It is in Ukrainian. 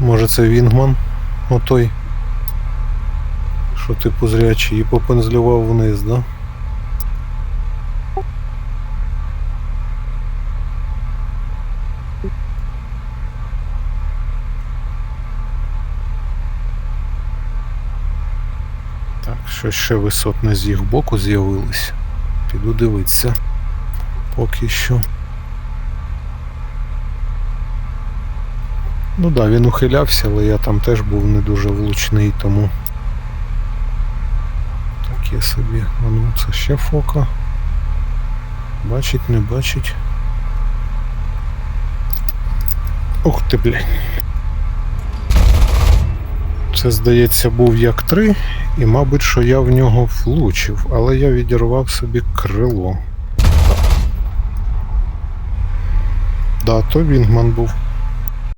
Може це Вінгман? Отой. Що типу зрячий і попензлював вниз, да? Так, що ще висотне з їх боку з'явилось. Піду дивитися. Поки що. Ну да, він ухилявся, але я там теж був не дуже влучний, тому. Таке собі. А ну, це ще фока. Бачить, не бачить. Ух ти, блядь. Це, здається, був як 3, і, мабуть, що я в нього влучив, але я відірвав собі крило. Да, то Вінгман був.